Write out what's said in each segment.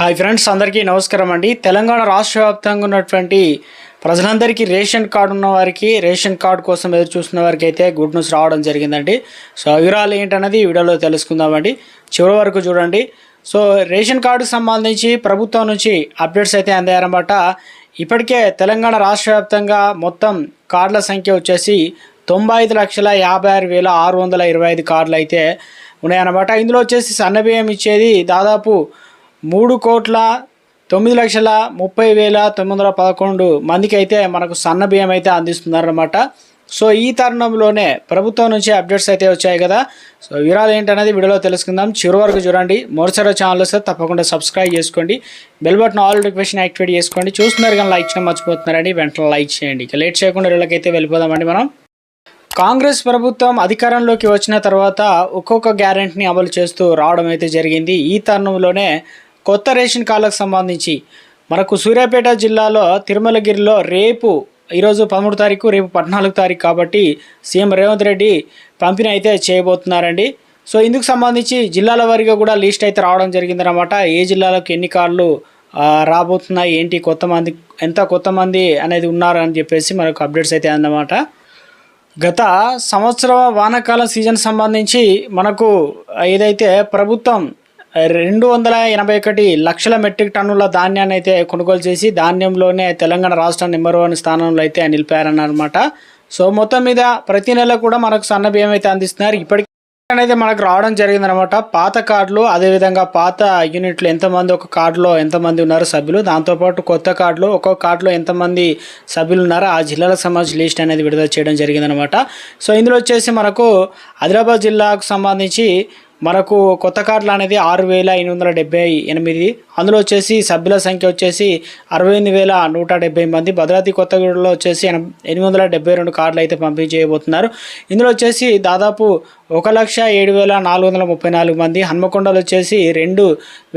Hi friends అందరికీ నమస్కారం అండి. తెలంగాణ రాష్ట్ర వ్యాప్తంగా ఉన్నటువంటి ప్రజలందరికీ రేషన్ కార్డు ఉన్న వారికి రేషన్ కార్డు కోసం ఎదురు చూస్తున్న వారికి అయితే గుడ్ న్యూస్ రావడం జరిగిందండి. సో వివరాలు ఏంటనేది ఈ వీడియోలో తెలుసుకుందామండి. చివరి వరకు చూడండి. సో రేషన్ కార్డుకు సంబంధించి ప్రభుత్వం నుంచి అప్డేట్స్ అయితే అందాయన్నమాట. ఇప్పటికే తెలంగాణ రాష్ట్ర వ్యాప్తంగా మొత్తం కార్డుల సంఖ్య వచ్చేసి తొంభై ఐదు లక్షల యాభై ఆరు వేల ఆరు వందల ఇరవై ఐదు కార్డులు అయితే ఉన్నాయన్నమాట. ఇందులో వచ్చేసి సన్నబియ్యం ఇచ్చేది దాదాపు మూడు కోట్ల తొమ్మిది లక్షల ముప్పై వేల తొమ్మిది వందల పదకొండు మందికి అయితే మనకు సన్న బియ్యం అయితే అందిస్తున్నారనమాట సో ఈ తరుణంలోనే ప్రభుత్వం నుంచి అప్డేట్స్ అయితే వచ్చాయి కదా. సో వివరాలు ఏంటనేది వీడియోలో తెలుసుకుందాం. చివరి వరకు చూడండి. మరోసారి ఛానల్ వస్తే తప్పకుండా సబ్స్క్రైబ్ చేసుకోండి. Bell button all notification activate చేసుకోండి. చూస్తున్నారు కానీ లైక్ చేయడం మర్చిపోతున్నారండి. వెంటనే లైక్ చేయండి. ఇక లేట్ చేయకుండా వీళ్ళకైతే వెళ్ళిపోదామండి మనం. కాంగ్రెస్ ప్రభుత్వం అధికారంలోకి వచ్చిన తర్వాత ఒక్కొక్క గ్యారెంటీని అమలు చేస్తూ రావడం అయితే జరిగింది. ఈ తరుణంలోనే కొత్త రేషన్ కార్డులకు సంబంధించి. మనకు సూర్యాపేట జిల్లాలో తిరుమలగిరిలో రేపు ఈరోజు పదమూడు తారీఖు రేపు పద్నాలుగు తారీఖు కాబట్టి సీఎం రేవంత్ రెడ్డి పంపిణీ అయితే చేయబోతున్నారండి. సో ఇందుకు సంబంధించి జిల్లాల వారీగా కూడా లిస్ట్ అయితే రావడం జరిగిందనమాట ఏ జిల్లాలకు ఎన్ని కార్లు రాబోతున్నాయి ఏంటి కొత్త మంది ఎంత కొత్త మంది అనేది ఉన్నారు అని చెప్పేసి మనకు అప్డేట్స్ అయితే అన్నమాట. గత సంవత్సర వానాకాల సీజన్ సంబంధించి మనకు ఏదైతే ప్రభుత్వం రెండు వందల ఎనభై ఒకటి లక్షల మెట్రిక్ టన్నుల ధాన్యాన్ని అయితే కొనుగోలు చేసి ధాన్యంలోనే తెలంగాణ రాష్ట్రం నెంబర్ వన్ స్థానంలో అయితే నిలిపారన్నమాట. సో మొత్తం మీద ప్రతి నెల కూడా మనకు సన్న బియ్యం అయితే అందిస్తున్నారు. ఇప్పటికీ అనేది మనకు రావడం జరిగిందనమాట పాత కార్డులు అదేవిధంగా పాత యూనిట్లు ఎంతమంది ఒక కార్డులో ఎంతమంది ఉన్నారు సభ్యులు? దాంతోపాటు కొత్త కార్డులు ఒక్కొక్క కార్డులో ఎంతమంది సభ్యులు ఉన్నారో ఆ జిల్లాలకు సంబంధించి లిస్ట్ అనేది విడుదల చేయడం జరిగిందనమాట సో ఇందులో వచ్చేసి మనకు ఆదిలాబాద్ జిల్లాకు సంబంధించి మనకు కొత్త కార్డులు అనేది ఆరు వేల ఎనిమిది వందల డెబ్బై ఎనిమిది. అందులో వచ్చేసి సభ్యుల సంఖ్య వచ్చేసి అరవై ఎనిమిది వేల నూట డెబ్బై మంది. భద్రాద్రి కొత్తగూడలో వచ్చేసి ఎనిమిది వందల డెబ్బై రెండు కార్డులు అయితే పంపిణీ చేయబోతున్నారు. ఇందులో వచ్చేసి దాదాపు ఒక లక్ష ఏడు వేల నాలుగు వందల ముప్పై నాలుగు మంది. హన్మకొండలో వచ్చేసి రెండు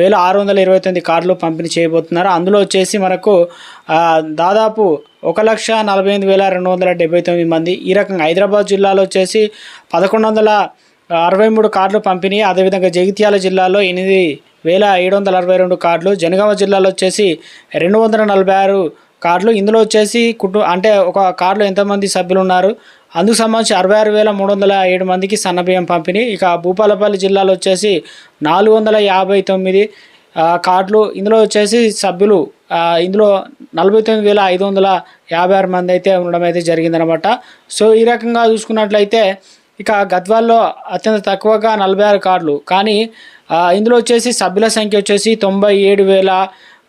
వేల ఆరు వందల ఇరవై తొమ్మిది కార్డులు పంపిణీ చేయబోతున్నారు. అందులో వచ్చేసి మనకు దాదాపు ఒక లక్ష నలభై ఎనిమిది వేల రెండు వందల డెబ్బై తొమ్మిది మంది. ఈ రకంగా హైదరాబాద్ జిల్లాలో వచ్చేసి పదకొండు వందల అరవై మూడు కార్డులు పంపిణీ అదేవిధంగా జగిత్యాల జిల్లాలో ఎనిమిది వేల ఏడు వందల అరవై రెండు కార్డులు జనగామ జిల్లాలో వచ్చేసి రెండు వందల నలభై ఆరు కార్డులు ఇందులో వచ్చేసి కుటుంబ అంటే ఒక కార్డులో ఎంతమంది సభ్యులు ఉన్నారు అందుకు సంబంధించి అరవై ఆరు వేల మూడు వందల ఏడు మందికి సన్నబియ్యం పంపిణీ. ఇక భూపాలపల్లి జిల్లాలో వచ్చేసి నాలుగు వందల యాభై తొమ్మిది కార్డులు ఇందులో వచ్చేసి సభ్యులు ఇందులో నలభై తొమ్మిది వేల ఐదు వందల యాభై ఆరు మంది అయితే ఉండడం అయితే జరిగిందనమాట సో ఈ రకంగా చూసుకున్నట్లయితే ఇక గద్వాల్లో అత్యంత తక్కువగా నలభై ఆరు కార్డులు కానీ ఇందులో వచ్చేసి సభ్యుల సంఖ్య వచ్చేసి తొంభై ఏడు వేల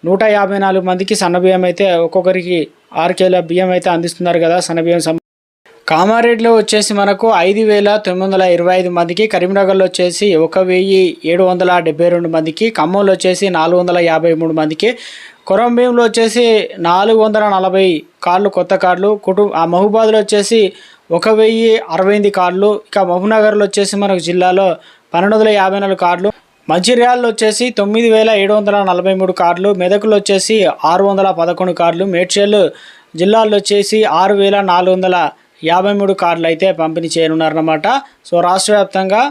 నూట యాభై నాలుగు మందికి సన్నబియ్యం అయితే ఒక్కొక్కరికి ఆరు కేల బియ్యం అయితే అందిస్తున్నారు కదా సన్నబియ్యం సం- కామారెడ్డిలో వచ్చేసి మనకు ఐదు వేల తొమ్మిది వందల ఇరవై ఐదు మందికి కరీంనగర్లో వచ్చేసి ఒక వెయ్యి ఏడు వందల డెబ్బై రెండు మందికి ఖమ్మంలో వచ్చేసి నాలుగు వందల యాభై మూడు మందికి కొరంభీంలో వచ్చేసి నాలుగు వందల నలభై కార్లు కొత్త కార్డులు కుటుంబ ఆ మహబూబాద్లో వచ్చేసి ఒక వెయ్యి అరవై ఎనిమిది కార్డులు ఇక మహబూబ్నగర్లో వచ్చేసి మనకు జిల్లాలో పన్నెండు వందల యాభై నాలుగు కార్డులు మంచిర్యాలలో వచ్చేసి తొమ్మిది వేల ఏడు వందల నలభై మూడు కార్డులు మెదకులో వచ్చేసి ఆరు వందల పదకొండు కార్డులు మేడ్చల్ జిల్లాలో వచ్చేసి ఆరు వేల నాలుగు వందల యాభై మూడు కార్డులు అయితే పంపిణీ చేయనున్నారన్నమాట. సో రాష్ట్ర వ్యాప్తంగా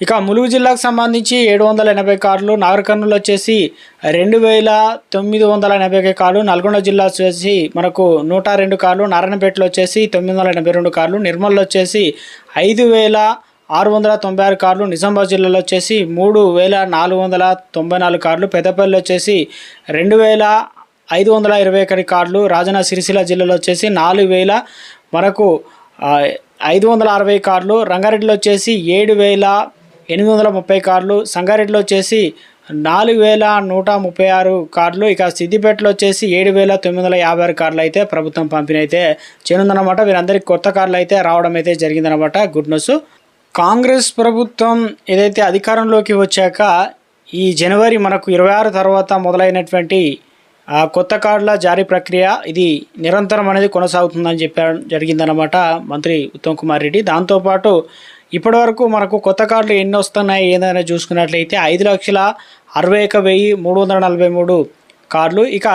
ఇక ములుగు జిల్లాకు సంబంధించి ఏడు వందల ఎనభై కార్లు నాగర్కర్నూలు వచ్చేసి రెండు వేల తొమ్మిది వందల ఎనభై ఒక కార్లు నల్గొండ జిల్లా వచ్చేసి మనకు నూట రెండు కార్లు నారాయణపేటలో వచ్చేసి తొమ్మిది వందల ఎనభై రెండు కార్లు నిర్మల్లో వచ్చేసి ఐదు వేల ఆరు వందల తొంభై ఆరు కార్లు నిజామాబాద్ జిల్లాలో వచ్చేసి మూడు వేల నాలుగు వందల తొంభై నాలుగు కార్లు పెద్దపల్లి వచ్చేసి రెండు వేల ఐదు వందల ఇరవై ఒకటి కార్డులు రాజన్న సిరిసిల్ల జిల్లాలో వచ్చేసి నాలుగు వేల మనకు ఐదు వందల అరవై కార్డులు రంగారెడ్డిలో వచ్చేసి ఏడు వేల ఎనిమిది వందల ముప్పై కార్లు సంగారెడ్డిలో వచ్చేసి నాలుగు వేల నూట ముప్పై ఆరు కార్లు ఇక సిద్దిపేటలో వచ్చేసి ఏడు వేల తొమ్మిది వందల యాభై ఆరు కార్డులు అయితే ప్రభుత్వం పంపిణీ అయితే చేయనుందన్నమాట. వీరందరికీ కొత్త కార్డులు అయితే రావడం అయితే జరిగిందనమాట గుడ్ న్యూస్. కాంగ్రెస్ ప్రభుత్వం ఏదైతే అధికారంలోకి వచ్చాక ఈ జనవరి మనకు ఇరవై ఆరు తర్వాత మొదలైనటువంటి కొత్త కార్డుల జారీ ప్రక్రియ ఇది నిరంతరం అనేది కొనసాగుతుందని చెప్పారు జరిగిందనమాట మంత్రి ఉత్తమ్ కుమార్ రెడ్డి. దాంతోపాటు ఇప్పటివరకు మనకు కొత్త కార్డులు ఎన్ని వస్తున్నాయి ఏదైనా చూసుకున్నట్లయితే ఐదు లక్షల అరవై ఒక వెయ్యి మూడు వందల నలభై మూడు కార్డులు. ఇక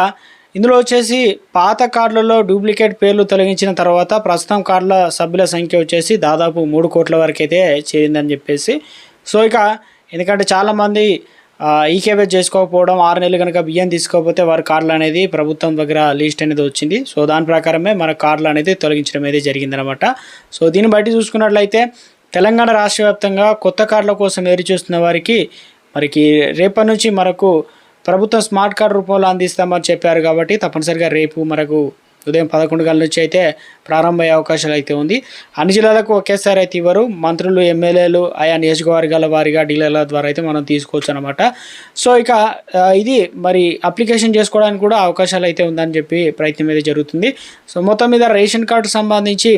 ఇందులో వచ్చేసి పాత కార్డులలో డూప్లికేట్ పేర్లు తొలగించిన తర్వాత ప్రస్తుతం కార్డుల సభ్యుల సంఖ్య వచ్చేసి దాదాపు మూడు కోట్ల వరకు అయితే చేరిందని చెప్పేసి. సో ఇక ఎందుకంటే చాలామంది ఈకేవై చేసుకోకపోవడం ఆరు నెలలు కనుక బియ్యం తీసుకోకపోతే వారి కార్డులు అనేది ప్రభుత్వం దగ్గర లిస్ట్ అనేది వచ్చింది. సో దాని ప్రకారమే మన కార్డులు అనేది తొలగించడం అయితే జరిగిందనమాట సో దీన్ని బట్టి చూసుకున్నట్లయితే తెలంగాణ రాష్ట్ర వ్యాప్తంగా కొత్త కార్డుల కోసం ఎదురుచూస్తున్న వారికి మరికి రేపటి నుంచి మనకు ప్రభుత్వం స్మార్ట్ కార్డు రూపంలో అందిస్తామని చెప్పారు కాబట్టి తప్పనిసరిగా రేపు మనకు ఉదయం పదకొండు గంటల నుంచి అయితే ప్రారంభమయ్యే అవకాశాలు అయితే ఉంది. అన్ని జిల్లాలకు ఒకేసారి అయితే ఇవ్వరు. మంత్రులు ఎమ్మెల్యేలు ఆయా నియోజకవర్గాల వారిగా డీలర్ల ద్వారా అయితే మనం తీసుకోవచ్చు అనమాట సో ఇక ఇది మరి అప్లికేషన్ చేసుకోవడానికి కూడా అవకాశాలు అయితే ఉందని చెప్పి ప్రయత్నం అయితే జరుగుతుంది. సో మొత్తం మీద రేషన్ కార్డు సంబంధించి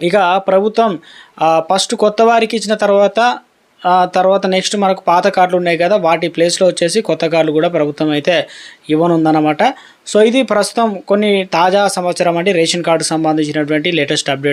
ఇక ప్రభుత్వం ఫస్ట్ కొత్త వారికి ఇచ్చిన తర్వాత తర్వాత నెక్స్ట్ మనకు పాత కార్డులు ఉన్నాయి కదా వాటి ప్లేస్లో వచ్చేసి కొత్త కార్డులు కూడా ప్రభుత్వం అయితే ఇవ్వనుందన్నమాట. సో ఇది ప్రస్తుతం కొన్ని తాజా సంవత్సరం అంటే రేషన్ కార్డు సంబంధించినటువంటి లేటెస్ట్ అప్డేట్.